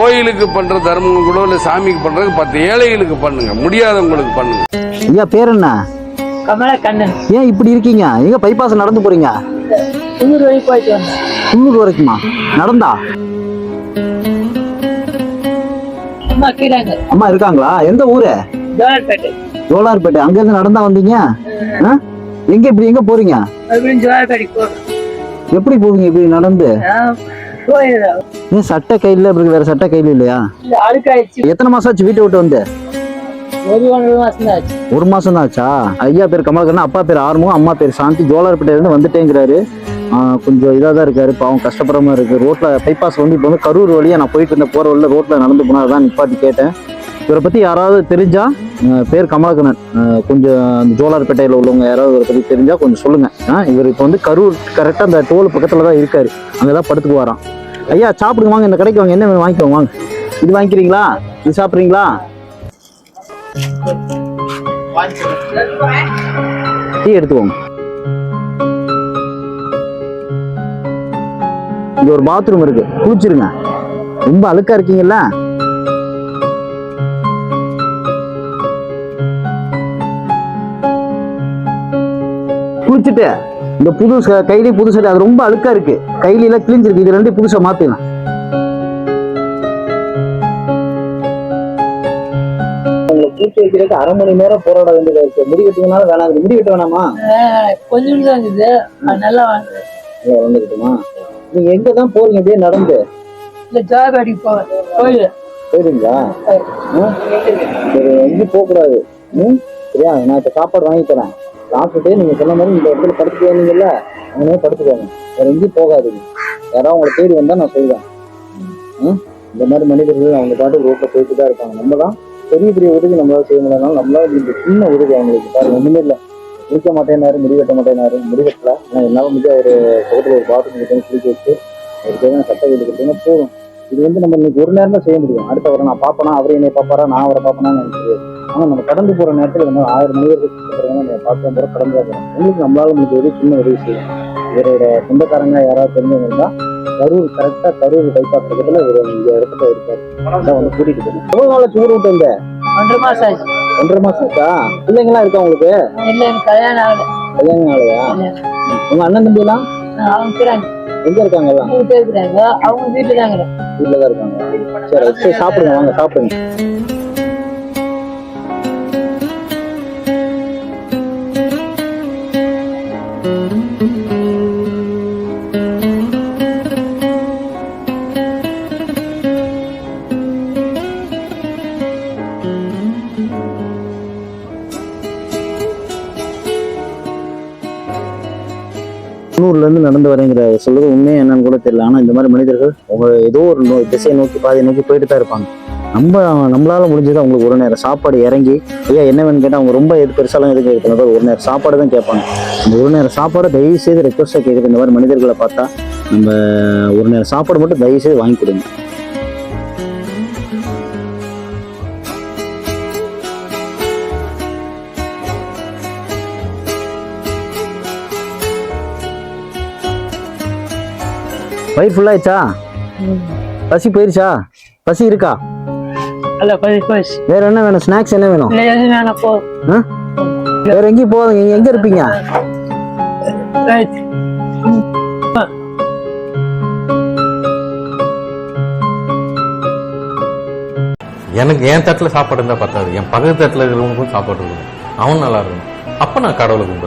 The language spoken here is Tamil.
கோயிலுக்கு பண்ற தர்மம் கூட இல்ல சாமிக்கு பண்றது பத்து ஏழைகளுக்கு பண்ணுங்க. முடியாதவங்களுக்கு பண்ணுங்க. ஐயா பேர் என்ன கமல கண்ணன் ஏன் இப்படி இருக்கீங்க? எங்க பைபாஸ் நடந்து போறீங்க? குன்னூர் வழி போயிட்டு வந்தேன். குன்னூர் வரைக்குமா? நடந்தா? அம்மா கீழாங்க. அம்மா இருக்காங்களா? எந்த ஊரு? ஜோலார்பேட்டை. ஜோலார்பேட்டை. அங்க இருந்து நடந்தா வந்தீங்க? எங்க இப்படி எங்க போறீங்க? எப்படி போவீங்க இப்படி நடந்து? ஏன் சட்டை கையில இருக்கு வேற சட்டை கையில இல்லையா? அழுக்காயிடுச்சு. எத்தனை மாசம் ஆச்சு வீட்டை விட்டு வந்து? ஒரு மாசம் தான் ஆச்சு. தான் ஐயா பேர் கமலக்கண்ணன் அப்பா பேர் ஆறுமுகம் அம்மா பேர் சாந்தி ஜோலார்பேட்டையில இருந்து வந்துட்டேங்கிறாரு கொஞ்சம் இதாக தான் இருக்காரு பாவம் கஷ்டப்படுற இருக்கு. ரோட்ல பைபாஸ் வந்து இப்போ வந்து கரூர் வழியா நான் போயிட்டு இருந்த போற வழியில ரோட்ல நடந்து போனா அதான் நிப்பாட்டி கேட்டேன். இவரை பத்தி யாராவது தெரிஞ்சா பேர் கமலக்கண்ணன். கொஞ்சம் அந்த ஜோலார்பேட்டையில உள்ளவங்க யாராவது இவரை பத்தி தெரிஞ்சா கொஞ்சம் சொல்லுங்க. ஆ, இவர் இப்போ வந்து கரூர் கரெக்டாக அந்த டோல் பக்கத்துல தான் இருக்காரு. அங்கதான் படுத்துக்கு வரான். ஐயா சாப்பிடுங்க வாங்க. இந்த கடைக்கு வாங்க. என்ன வேணும் வாங்கிக்கோங்க வாங்க. இது வாங்கிக்கிறீங்களா? இது சாப்பிட்றீங்களா? டீ எடுத்துக்கோங்க. இங்க ஒரு பாத்ரூம் இருக்கு. குளிச்சிருங்க. ரொம்ப அழுக்கா இருக்கீங்களா குளிச்சுட்டு இந்த புது கைலி புது சட்டை அது ரொம்ப அழுக்கா இருக்கு. கைலி எல்லாம் கிழிஞ்சிருக்கு இது ரெண்டு புதுசா மாத்திக்கலாம் பூச்சி வைக்கிறதுக்கு அரை மணி நேரம் போராட வேண்டியதா இருக்கு. முடி வெட்டினாலும் வேணாம் முடி வெட்ட வேணாமா? கொஞ்சம் தான் அது நல்லா வந்துக்கிட்டுமா நீங்க எங்க தான் போறீங்க அப்படியே நடந்து? இல்லை போவேன். கோயில். போயிருங்களா சரி எங்கேயும் போகக்கூடாது. ம்? சரியா நான் இப்போ சாப்பாடு வாங்கி தரேன் சாப்பிட்டுட்டு நீங்க சொன்ன மாதிரி இந்த இடத்துல படுத்து வந்தீங்கல்ல அங்கே படுத்துக்கோங்க. வேற எங்கேயும் போகாதீங்க. யாராவது உங்களை தேடி வந்தா நான் சொல்லுவேன் இந்த மாதிரி மனிதர்கள் அவங்க பாட்டு ரோட்ல போயிட்டு தான் இருக்காங்க நம்ம தான் பெரிய பெரிய உதவி நம்மளால செய்ய முடியலனாலும் நம்மளால இந்த சின்ன உதவி அவங்களுக்கு பாருங்க ஒண்ணுமே இல்லை. குளிக்க மாட்டேனாரு முடிவெட்ட மாட்டேனாரு முடிவெட்டல ஆனால் என்னால் முடிஞ்ச ஒரு பக்கத்தில் ஒரு பாத்ரூம் கிட்ட குளிக்க வச்சு ஒரு தேவையான சட்ட வீடு கொடுத்தீங்கன்னா போதும். இது வந்து நம்ம இன்னைக்கு ஒரு நேரம் தான் செய்ய முடியும். அடுத்த வர நான் பார்ப்பனா அவரை என்னை பார்ப்பாரா நான் அவரை பார்ப்பனான்னு எனக்கு தெரியாது. ஆனால் நம்ம கடந்து போகிற நேரத்தில் மாதிரி ஆயிரம் மனிதர்கள் நம்ம பார்த்து போகிற கடந்து போகிறோம் உங்களுக்கு நம்மளால முடிஞ்ச ஒரு சின்ன உதவி செய்யும் இவரோட சொந்தக்காரங்க யாராவது தெரிஞ்சவங்க இருந்தால் கரூர் கரெக்டாக கரூர் பைபாஸ் பக்கத்தில் இவர் இந்த இடத்துல இருக்காரு அதான் வந்து கூட்டிகிட்டு போகணும் எவ்வளோ நாள் ஊர் விட்டு வந்த? ஒன்றரை மாசம் ஆச்சு. ஒன்றரை மாசம் ஆச்சா? பிள்ளைங்களாம் இருக்கா உங்களுக்கு? இல்லை எனக்கு கல்யாணம் ஆகலை. கல்யாணம் ஆலையா உங்க அண்ணன் தம்பிலாம் அவங்க இருக்கிறாங்க. எங்க இருக்காங்க அவங்க வீட்டில் தாங்க வீட்டில் தான் இருக்காங்க. சரி சரி சாப்பிடுங்க வாங்க சாப்பிடுங்க. குன்னூர்ல இருந்து நடந்து வரேங்கிற சொல்றது உண்மையா என்னன்னு கூட தெரியல. ஆனா இந்த மாதிரி மனிதர்கள் அவங்க ஏதோ ஒரு நோ- திசையை நோக்கி பாதையை நோக்கி போயிட்டு தான் இருப்பாங்க. நம்ம நம்மளால முடிஞ்சது அவங்களுக்கு ஒரு நேரம் சாப்பாடு இறங்கி ஐயா என்ன வேணும்னு கேட்டா அவங்க ரொம்ப எது பெருசாலாம் எதுவும் கேட்கல. ஒரு நேரம் சாப்பாடு தான் கேட்பாங்க. அந்த ஒரு நேரம் சாப்பாடு தயவு செய்து ரெக்வஸ்டாக கேட்குது இந்த மாதிரி மனிதர்களை பார்த்தா நம்ம ஒரு நேரம் சாப்பாடு மட்டும் தயவு செய்து வாங்கி கொடுங்க. வயிறு ஃபுல்லாயிடுச்சா பசி போயிருச்சா? பசி இருக்கா? அல்ல போயிடுச்சு வேற என்ன வேணும்? ஸ்நாக்ஸ் என்ன வேணும்? வேணாம் போ? வேற எங்கேயும் நீங்க எங்க இருப்பீங்க? ரைட் எனக்கு என் தட்டில் சாப்பாடு இருந்தால் பத்தாது. என் பக்கத்து தட்டில் இருக்கிறவங்களுக்கும் சாப்பாடு இருக்கணும் அவன் நல்லா இருக்கணும். அப்போ நான் கடவுளை கும்பிட்றேன்.